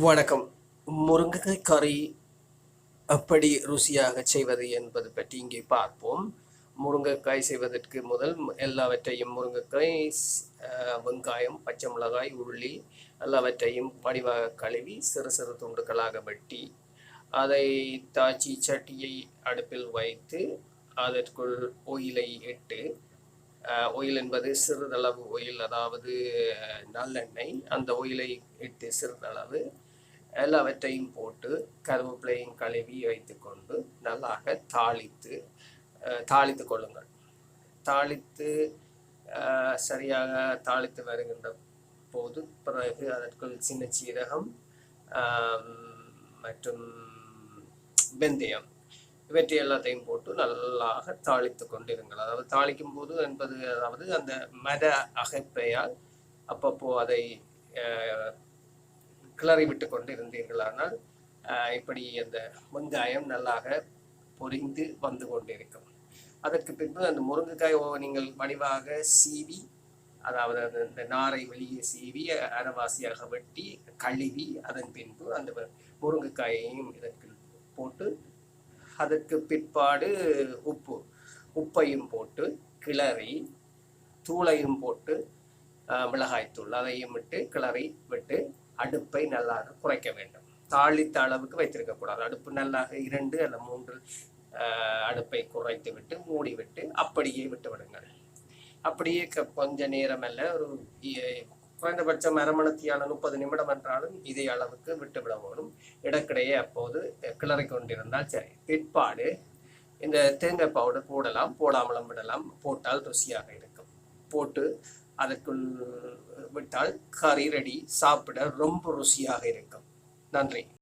வணக்கம். முருங்கைக்காய் கறி எப்படி ருசியாக செய்வது என்பது பற்றி இங்கே பார்ப்போம். முருங்கைக்காய் செய்வதற்கு முதல் எல்லாவற்றையும் முருங்கைக்காய் வெங்காயம் பச்சை மிளகாய் உள்ளி எல்லாவற்றையும் படிவாக கழுவி சிறு சிறு துண்டுகளாக வெட்டி அதை தாச்சி சட்டியை அடுப்பில் வைத்து அதற்குள் ஒயிலை இட்டு ஒயில் என்பது சிறிதளவு ஒயில் அதாவது நல்லெண்ணெய். அந்த ஒயிலை இட்டு சிறிதளவு எல்லாவற்றையும் போட்டு கருவேப்பிலையும் கழுவி வைத்துக்கொண்டு நல்லாக தாளித்து தாளித்து கொள்ளுங்கள். தாளித்து சரியாக தாளித்து வருகின்ற போது பிறகு அதற்குள் சின்ன சீரகம் மற்றும் வெந்தயம் இவற்றை எல்லாத்தையும் போட்டு நல்லாக தாளித்து கொண்டிருங்கள். அதாவது தாளிக்கும் போது என்பது அதாவது அந்த மத அகைப்பையால் அப்பப்போ அதை கிளறி விட்டு கொண்டு இருந்தீர்களானால் இப்படி அந்த வெங்காயம் நல்லாக பொரிந்து வந்து கொண்டிருக்கும். அதற்கு பின்பு அந்த முருங்கைக்காய் நீங்கள் வடிவாக சீவி அதாவது அந்த இந்த நாரை வெளியே சீவி அரைவாசியாக வெட்டி கழுவி அதன் பின்பு அந்த முருங்கைக்காயையும் இதற்கு போட்டு அதற்கு பிற்பாடு உப்பு உப்பையும் போட்டு கிளறி தூளையும் போட்டு மிளகாய்த்தூள் அதையும் விட்டு கிளறி விட்டு அடுப்பை நல்லாக குறைக்க வேண்டும். தாளித்த அளவுக்கு வைத்திருக்கக்கூடாது அடுப்பு நல்லாக இரண்டு அல்ல மூன்று அடுப்பை குறைத்து விட்டு மூடிவிட்டு அப்படியே விட்டு விடுங்கள். அப்படியே க- கொஞ்ச நேரம் அல்ல ஒரு குறைந்தபட்சம் அரமணத்தியான முப்பது நிமிடம் என்றாலும் இதே அளவுக்கு விட்டுவிட வேணும். இடக்கிடையே அப்போது கிளறி கொண்டிருந்தால் சரி. பிற்பாடு இந்த தேங்காய் பவுடர் போடலாம் போடாமலும் விடலாம். போட்டால் ருசியாக இருக்கும். போட்டு அதற்குள் விட்டால் கறி ரெடி சாப்பிட ரொம்ப ருசியாக இருக்கும். நன்றி.